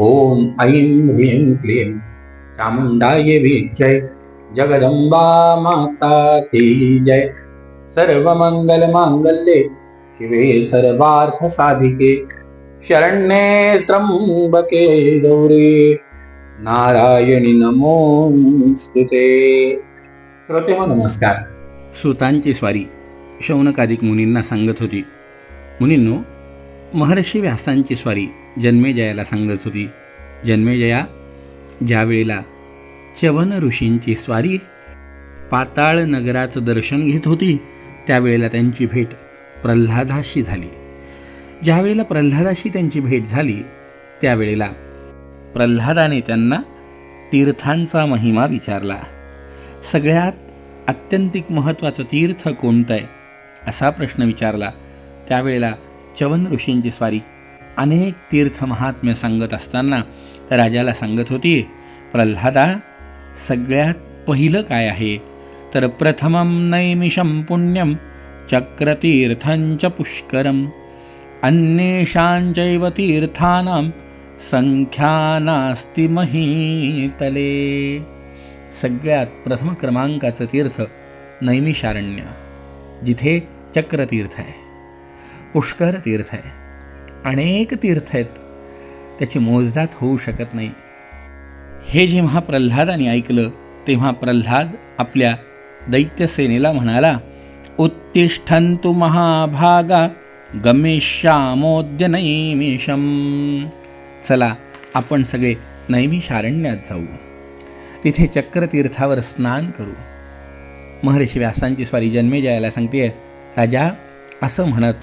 ॐ ऐं ह्रीं क्लीं। चामुण्डाय विजय जगदंबा माता की जय। सर्वमंगल मांगल्ये शिवे सर्वार्थसाधिके। शरण्ये त्र्यम्बके गौरे। नारायणी नमोस्तुते श्रोते हो नमस्कार। सुतांची स्वारी शौनकादिक मुनींना सांगत होती मुनींनो महर्षी व्यासांची स्वारी जन्मेजयाला सांगत होती. जन्मेजया ज्यावेळेला च्यवन ऋषींची स्वारी पाताळ नगराचं दर्शन घेत होती त्यावेळेला त्यांची भेट प्रल्हादाशी झाली. ज्यावेळेला प्रल्हादाशी त्यांची भेट झाली त्यावेळेला प्रल्हादाने त्यांना तीर्थांचा महिमा विचारला. सगळ्यात आत्यंतिक महत्त्वाचं तीर्थ कोणतं आहे असा प्रश्न विचारला. त्यावेळेला चवन ऋषींची स्वारी अनेक तीर्थ महात्म्य सांगत असताना राजाला सांगत होती प्रल्हादा सगळ्यात पहिलं काय आहे? तर प्रथमं नैमिषं पुण्यं चक्रतीर्थञ्च पुष्करम् अन्येषांचैव तीर्थानां संख्या नास्ति महीतले. सगळ्यात प्रथम क्रमांकाचं तीर्थ नैमिषारण्य जिथे चक्रतीर्थ आहे पुष्कर तीर्थ आहे. अनेक तीर्थ आहेत. त्याची मोजदात होऊ शकत नाही. हे जेव्हा प्रल्हादाने ऐकलं तेव्हा प्रल्हाद आपल्या दैत्यसेनेला म्हणाला उत्तिष्ठंतु महाभागा गमेश्यामोद्य नैमिषम चला आपण सगळे नैमिषारण्यात जाऊ. तिथे चक्रतीर्थावर स्नान करू. महर्षी व्यासांची स्वारी जन्मेजयाला सांगते राजा असं म्हणत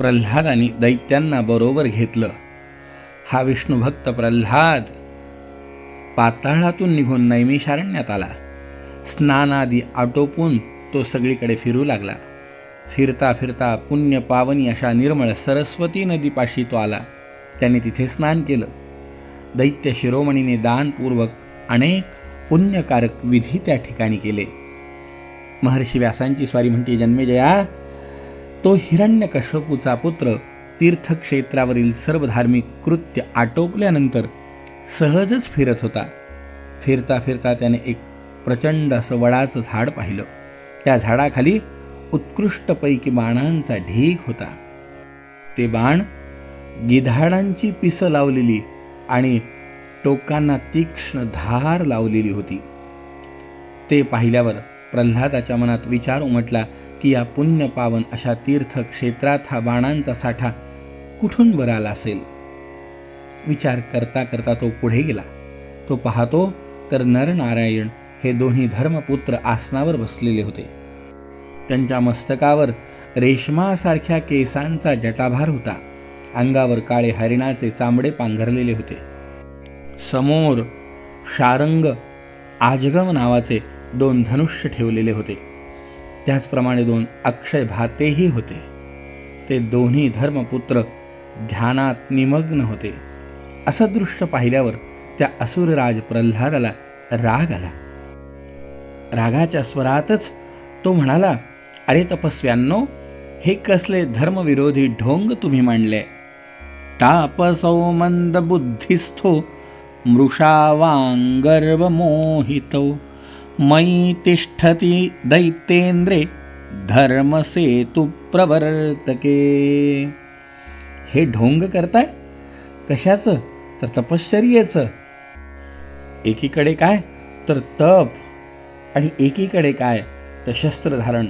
प्रल्हादाने दैत्यांना बरोबर घेतलं. हा विष्णुभक्त प्रल्हाद पाताळातून निघून नैमिषारण्यात आला. स्नानादी आटोपून तो सगळीकडे फिरू लागला. फिरता फिरता पुण्य पावनी अशा निर्मळ सरस्वती नदीपाशी तो आला. त्याने तिथे स्नान केलं. दैत्य शिरोमणीने दानपूर्वक अनेक पुण्यकारक विधी त्या ठिकाणी केले. महर्षी व्यासांची स्वारी म्हणते जन्मेजया तो हिरण्यकश्यपूचा पुत्र तीर्थक्षेत्रावरील सर्व धार्मिक कृत्य आटोपल्यानंतर सहजच फिरत होता. फिरता फिरता त्याने एक प्रचंड असं वडाचं झाड पाहिलं. त्या झाडाखाली उत्कृष्टपैकी बाणांचा ढीग होता. ते बाण गिधाडांची पिसं लावलेली आणि टोकांना तीक्ष्ण धार लावलेली होती. ते पाहिल्यावर प्रल्हादाच्या मनात विचार उमटला की या पुण्यपावन अशा तीर्थक्षेत्रात हा बाणांचा साठा कुठून बरा आला असेल? विचार करता करता तो पुढे गेला. तो पाहतो तर नरनारायण हे दोन्ही धर्मपुत्र आसनावर बसलेले होते. त्यांच्या मस्तकावर रेशमासारख्या केसांचा जटाभार होता. अंगावर काळे हरिणाचे चांबडे पांघरलेले होते. समोर शारंग आजगम नावाचे दोन धनुष्य ठेवलेले होते. त्याचप्रमाणे दोन अक्षय भातेही होते. ते दोन्ही धर्मपुत्र ध्यानात निमग्न होते. असं दृश्य पाहिल्यावर त्या असुरराज प्रल्हादाला राग आला. रागाच्या स्वरातच तो म्हणाला अरे तपस्व्यांनो हे कसले धर्मविरोधी ढोंग तुम्ही मांडले. तापसौ मंदबुद्धिस्थो मृषावांगर्वमोहितौ. मयि तिष्ठति दैतेंद्रे धर्मसेतु प्रवर्तके. हे ढोंग करताय? कशाचं? तर तपश्चर्येचं. एकीकडे काय? तर तप. आणि एकीकडे काय? तर शस्त्रधारण.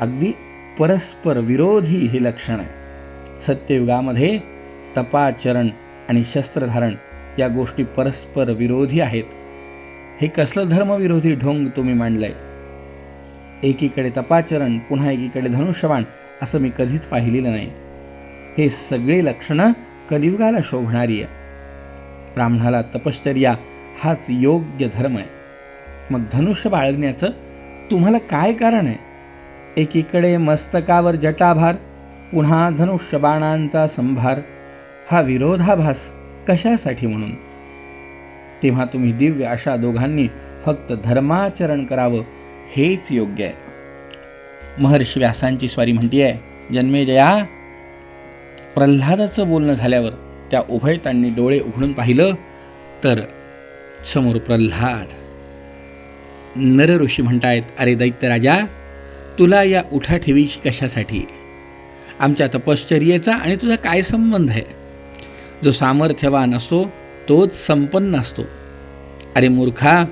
अगदी परस्पर विरोधी हे लक्षण. आहे सत्ययुगामध्ये तपाचरण आणि शस्त्रधारण या गोष्टी परस्पर विरोधी आहेत. हे कसलं धर्मविरोधी ढोंग तुम्ही मांडलंय? एकीकडे तपाचरण पुन्हा एकीकडे धनुष्यबाण असं मी कधीच पाहिलेलं नाही. हे सगळी लक्षणं कलियुगाला शोभणारी आहे ब्राह्मणाला तपश्चर्या हाच योग्य धर्म आहे. मग धनुष्य बाळगण्याचं तुम्हाला काय कारण आहे? एकीकडे मस्तकावर जटाभार पुन्हा धनुष्य बाणांचा संभार. हा विरोधाभास कशासाठी म्हणून? तेव्हा तुम्ही दिव्य अशा दोघांनी फक्त धर्माचरण करावं हेच योग्य आहे. महर्षी व्यासांची स्वारी म्हणतीये जन्मेजया प्रल्हादाचं बोलणं झाल्यावर त्या उभयतांनी डोळे उघडून पाहिलं तर समोर प्रल्हाद. नर ऋषी म्हणतायत अरे दैत्यराजा तुला या उठाठेवीची कशासाठी? आमच्या तपश्चर्येचा आणि तुझा काय संबंध आहे? जो सामर्थ्यवान असतो तोच संपन्न असतो. अरे मूर्खा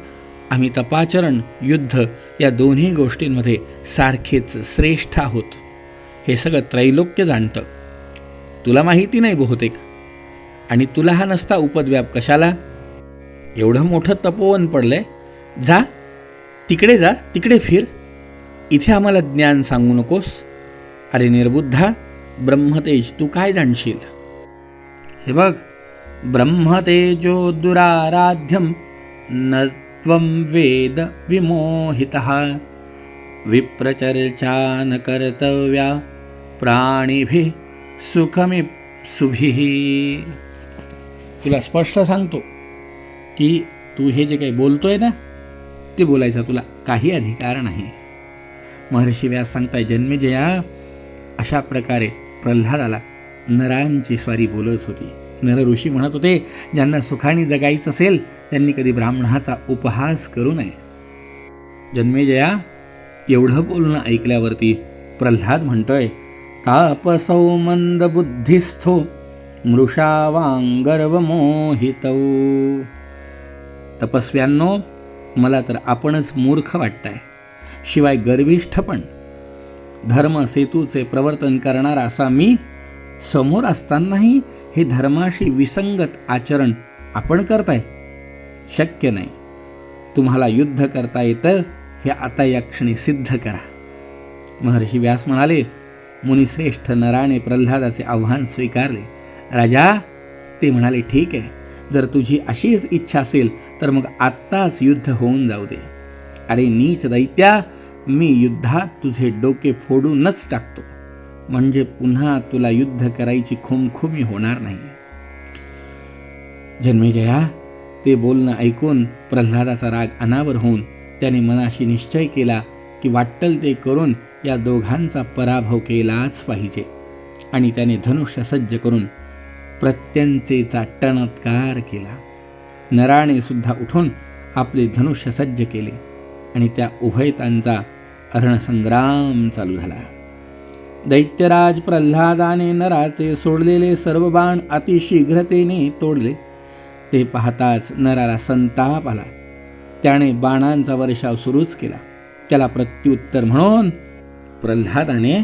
आम्ही तपाचरण युद्ध या दोन्ही गोष्टींमध्ये सारखेच श्रेष्ठ आहोत. हे सगळं त्रैलोक्य जाणतं. तुला माहिती नाही बहुतेक. आणि तुला हा नसता उपद्व्याप कशाला? एवढं मोठं तपोवन पडलंय. जा. तिकडे जा. तिकडे फिर. इथे आम्हाला ज्ञान सांगू नकोस. अरे निर्बुद्धा ब्रह्मतेज तू काय जाणशील? हे बघ ब्रह्मतेजो दुराराध्यम न त्वं वेद विमोहितः। विप्रचर्चा न कर्तव्या प्राणिभिः सुखमिप्सुभिः तुला स्पष्ट सांगतो की तू हे जे काही बोलतोय ना ते बोलायचा तुला काही अधिकार नाही. महर्षी व्यास सांगताय जन्मेजया अशा प्रकारे प्रल्हादाला नरांची स्वारी बोलत होती. नर ऋषी म्हणत होते ज्यांना सुखाने जगायचं असेल त्यांनी कधी ब्राह्मणाचा उपहास करू नये. जन्मेजया एवढं बोलणं ऐकल्यावरती प्रल्हाद म्हणतोय तापसौ मंदबुद्धिस्थो मृषावांगर्वमोहितौ तपस्व्यांनो मला तर आपणच मूर्ख वाटताय. शिवाय गर्विष्ठ पण. धर्म सेतूचे प्रवर्तन करणारा असा मी समोर असतानाही हे धर्माशी विसंगत आचरण आपण करताय? शक्य नाही. तुम्हाला युद्ध करता येतं हे आता या क्षणी सिद्ध करा. महर्षी व्यास म्हणाले मुनिश्रेष्ठ नराने प्रल्हादाचे आव्हान स्वीकारले. राजा ते म्हणाले ठीक आहे. जर तुझी अशीच इच्छा असेल तर मग आत्ताच युद्ध होऊन जाऊ दे. अरे नीच दैत्या मी युद्धात तुझे डोके फोडूनच टाकतो. म्हणजे पुन्हा तुला युद्ध करायची खुमखुमी होणार नाही. जन्मेजया ते बोलणं ऐकून प्रल्हादाचा राग अनावर होऊन त्याने मनाशी निश्चय केला की वाट्टल ते करून या दोघांचा पराभव केलाच पाहिजे. आणि त्याने धनुष्य सज्ज करून प्रत्यंचेचा टणत्कार केला. नराने सुद्धा उठून आपले धनुष्य सज्ज केले आणि त्या उभयतांचा अरणसंग्राम चालू झाला. दैत्यराज प्रल्हादाने नराचे सोडलेले सर्व बाण अतिशीघ्रतेने तोडले. ते पाहताच नराला संताप आला. त्याने बाणांचा वर्षाव सुरूच केला. त्याला प्रत्युत्तर म्हणून प्रल्हादाने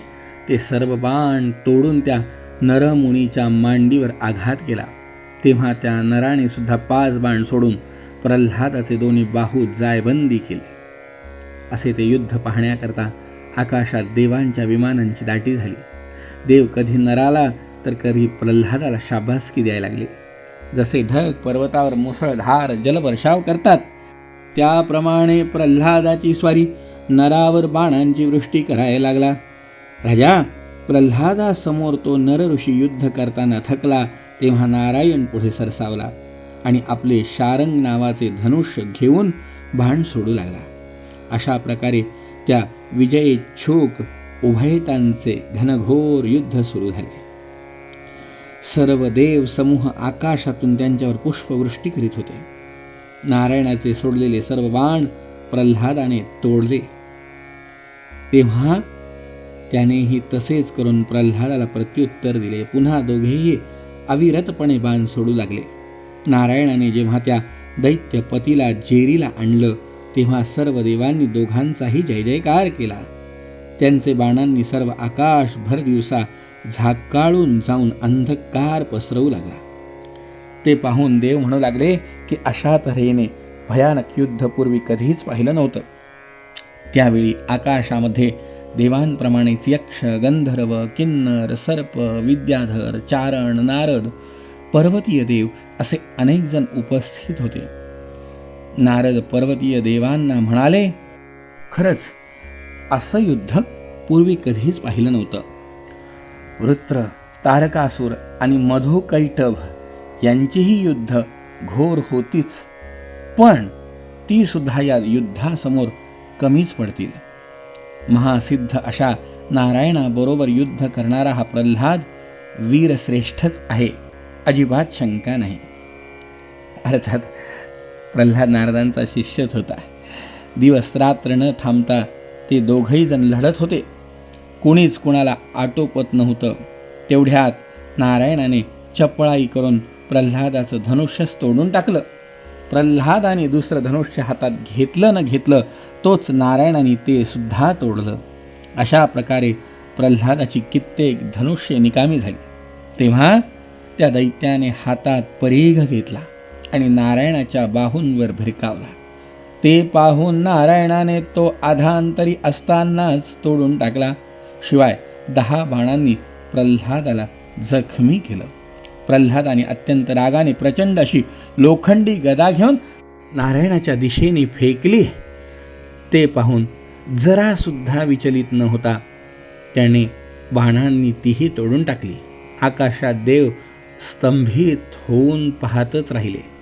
ते सर्व बाण तोडून त्या नरमुनीच्या मांडीवर आघात केला. तेव्हा त्या नराने सुद्धा पाच बाण सोडून प्रल्हादाचे दोन्ही बाहू जायबंदी केले. असे ते युद्ध पाहण्याकरता आकाशात देवांच्या विमानांची दाटी झाली. देव कधी नराला तर कधी प्रल्हादाला शाबासकी द्यायला लागले. जसे ढग पर्वतावर मुसळधार जलवर्षाव करतात त्याप्रमाणे प्रल्हादाची स्वारी नरावर बाणांची वृष्टी करायला लागला. राजा प्रल्हादासमोर तो नरऋषी युद्ध करताना थकला तेव्हा नारायण पुढे सरसावला आणि आपले शारंग नावाचे धनुष्य घेऊन भाण सोडू लागला. अशा प्रकारे त्या विजयेच्छुक उभयतांचे घनघोर युद्ध सुरू झाले. सर्व देव समूह आकाशातून त्यांच्यावर पुष्पवृष्टी करीत होते. नारायणाचे सोडलेले सर्व बाण प्रल्हादाने तोडले. तेव्हा त्यानेही तसेच करून प्रल्हादाला प्रत्युत्तर दिले. पुन्हा दोघेही अविरतपणे बाण सोडू लागले. नारायणाने जेव्हा त्या दैत्य पतीला जेरीला आणलं तेव्हा सर्व देवांनी दोघांचाही जय जयकार केला. त्यांचे बाणांनी सर्व आकाश भर दिवसा झाकाळून जाऊन अंधकार पसरवू लागला. ते पाहून देव म्हणू लागले की अशा तऱ्हेने भयानक युद्ध पूर्वी कधीच पाहिलं नव्हतं. त्यावेळी आकाशामध्ये देवांप्रमाणेच यक्ष गंधर्व किन्नर सर्प विद्याधर चारण नारद पर्वतीय देव असे अनेकजण उपस्थित होते. नारद पर्वतीय देवांना म्हणाले खरंच असं युद्ध पूर्वी कधीच पाहिलं नव्हतं. वृत्र तारकासूर आणि मधुकैटभ यांचीही युद्ध घोर होतीच पण ती सुद्धा या युद्धासमोर कमीच पडतील. महासिद्ध अशा नारायणाबरोबर युद्ध करणारा हा प्रल्हाद वीरश्रेष्ठच आहे अजिबात शंका नाही. अर्थात प्रल्हाद नारदांचा शिष्यच होता. दिवस रात्र न थांबता ते दोघंहीजण लढत होते. कोणीच कुणाला आटोपत नव्हतं. तेवढ्यात नारायणाने चपळाई करून प्रल्हादाचं धनुष्यच तोडून टाकलं. प्रल्हादाने दुसरं धनुष्य हातात घेतलं न घेतलं तोच नारायणाने ते सुद्धा तोडलं. अशा प्रकारे प्रल्हादाची कित्येक धनुष्य निकामी झाली. तेव्हा त्या दैत्याने हातात परीघ घेतला. आणि नारायणाच्या बाहूंवर भिरकावला. ते पाहून नारायणाने तो आधांतरी असतानाच तोडून टाकला. शिवाय दहा बाणांनी प्रल्हादाला जखमी केलं. प्रल्हादाने अत्यंत रागाने प्रचंड अशी लोखंडी गदा घेऊन नारायणाच्या दिशेने फेकली. ते पाहून जरासुद्धा विचलित न होता त्याने बाणांनी तीही तोडून टाकली. आकाशात देव स्तंभित होऊन पाहतच राहिले.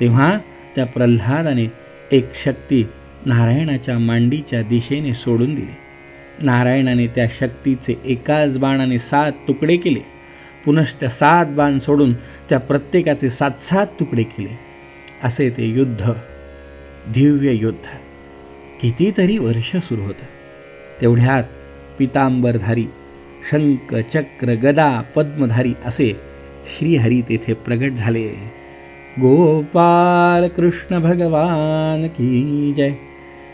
तेव्हा त्या प्रल्हादाने एक शक्ती नारायणाच्या मांडीच्या दिशेने सोडून दिली. नारायणाने त्या शक्तीचे एकाच बाणाने सात तुकडे केले. पुनश्च सात बाण सोडून त्या प्रत्येकाचे सात सात तुकडे केले. असे ते युद्ध दिव्य युद्ध कितीतरी वर्ष सुरू होतं. तेवढ्यात पितांबरधारी शंख चक्र गदा पद्मधारी असे श्रीहरी तेथे प्रगट झाले. गोपाल कृष्ण भगवान की जय.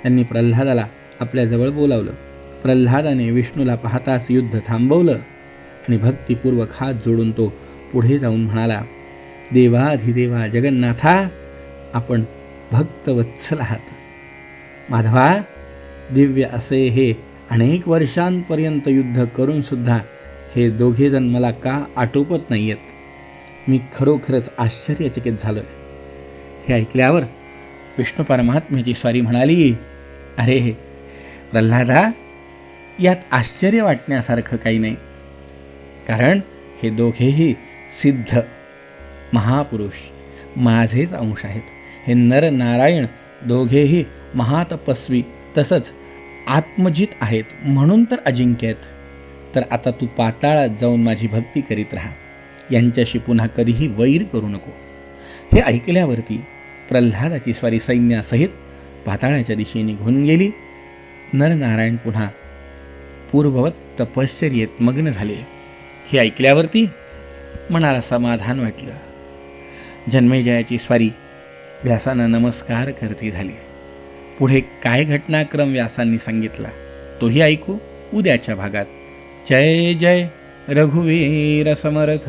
त्यांनी प्रल्हादाला आपल्याजवळ बोलावलं. प्रल्हादाने विष्णूला पाहताच युद्ध थांबवलं आणि भक्तिपूर्वक हात जोडून तो पुढे जाऊन म्हणाला देवाधिदेवा जगन्नाथा आपण भक्तवत्सल आहात. माधवा दिव्य असे हे अनेक वर्षांपर्यंत युद्ध करूनसुद्धा हे दोघेजण मला का आटोपत नाही आहेत मी खरोखरच आश्चर्यचकित झालो हे ऐकल्यावर विष्णू परमात्म्याची स्वारी म्हणाली अरे प्रल्हादा यात आश्चर्य वाटण्यासारखं काही नाही. कारण हे दोघेही सिद्ध महापुरुष माझेच अंश आहेत. हे नर नारायण दोघेही महातपस्वी तसंच आत्मजित आहेत म्हणून तर अजिंक्य आहेत. तर आता तू पाताळात जाऊन माझी भक्ती करीत राहा. यांच्याशी पुन्हा कधीही वैर करू नको. हे ऐकल्यावरती प्रल्हादाची स्वारी सैन्यासहित पाताळाच्या दिशेने निघून गेली. नरनारायण पुन्हा पूर्ववत तपश्चर्येत मग्न झाले. हे ऐकल्यावरती मनाला समाधान वाटलं. जन्मेजयाची स्वारी व्यासानं नमस्कार करते झाली. पुढे काय घटनाक्रम व्यासांनी सांगितला तोही ऐकू उद्याच्या भागात. जय जय. रघुवीर समर्थ।